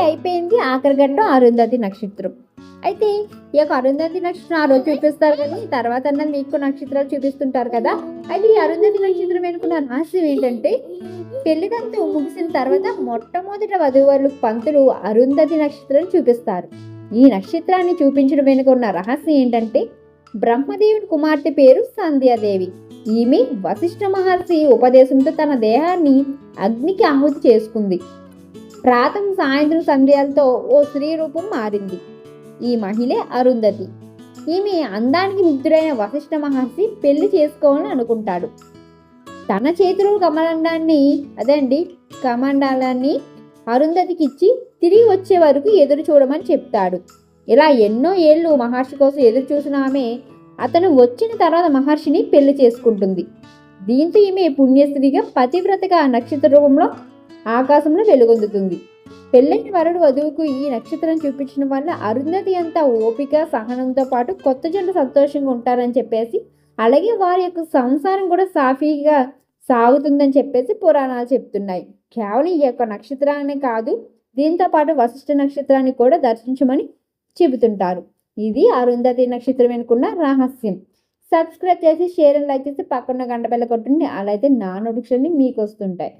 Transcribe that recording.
అయిపోయింది. ఆఖరి అరుంధతి నక్షత్రం. అయితే ఈ యొక్క అరుంధతి నక్షత్రం ఆ రోజు చూపిస్తారు కానీ తర్వాత అన్నది మీకు నక్షత్రాలు చూపిస్తుంటారు కదా. అయితే ఈ అరుంధతి నక్షత్రం వెనుకున్న రహస్యం ఏంటంటే పెళ్ళిదంతు ముగిసిన తర్వాత మొట్టమొదట వధువులు పంతులు అరుంధతి నక్షత్రం చూపిస్తారు. ఈ నక్షత్రాన్ని చూపించడం వెనుక ఉన్న రహస్యం ఏంటంటే బ్రహ్మదేవుని కుమార్తె పేరు సంధ్యాదేవి. ఈమె వశిష్ఠ మహర్షి ఉపదేశంతో తన దేహాన్ని అగ్నికి ఆహుతి చేసుకుంది. ప్రాతం సాయంత్రం సంధ్యాలతో ఓ స్త్రీ రూపం మారింది. ఈ మహిళే అరుంధతి. ఈమె అందానికి ముగ్ధుడైన వశిష్ఠ మహర్షి పెళ్ళి చేసుకోవాలని అనుకుంటాడు. తన చేతిలో కమండాన్ని అదండి కమండాలాన్ని అరుంధతికి ఇచ్చి తిరిగి వచ్చే వరకు ఎదురు చూడమని చెప్తాడు. ఇలా ఎన్నో ఏళ్ళు మహర్షి కోసం ఎదురు చూసిన ఆమె అతను వచ్చిన తర్వాత మహర్షిని పెళ్ళి చేసుకుంటుంది. దీంతో ఈమె పుణ్యస్త్రీగా పతివ్రతగా నక్షత్ర రూపంలో ఆకాశంలో వెలుగొందుతుంది. పెళ్ళైన వరుడు వధువుకు ఈ నక్షత్రం చూపించడం వల్ల అరుంధతి అంతా ఓపిక సహనంతో పాటు కొత్త జంట సంతోషంగా ఉంటారని చెప్పేసి అలాగే వారి యొక్క సంసారం కూడా సాఫీగా సాగుతుందని చెప్పేసి పురాణాలు చెప్తున్నాయి. కేవలం ఈ యొక్క నక్షత్రాన్ని కాదు దీంతో పాటు వశిష్ఠ నక్షత్రాన్ని కూడా దర్శించమని చెబుతుంటారు. ఇది అరుంధతి నక్షత్రం వెనుకున్న రహస్యం. సబ్స్క్రైబ్ చేసి షేర్ అండ్ లైక్ చేసి పక్కన గంట బెల్ల కొట్టండి. అలా అయితే నా నోటిఫికేషన్ మీకు వస్తుంటాయి.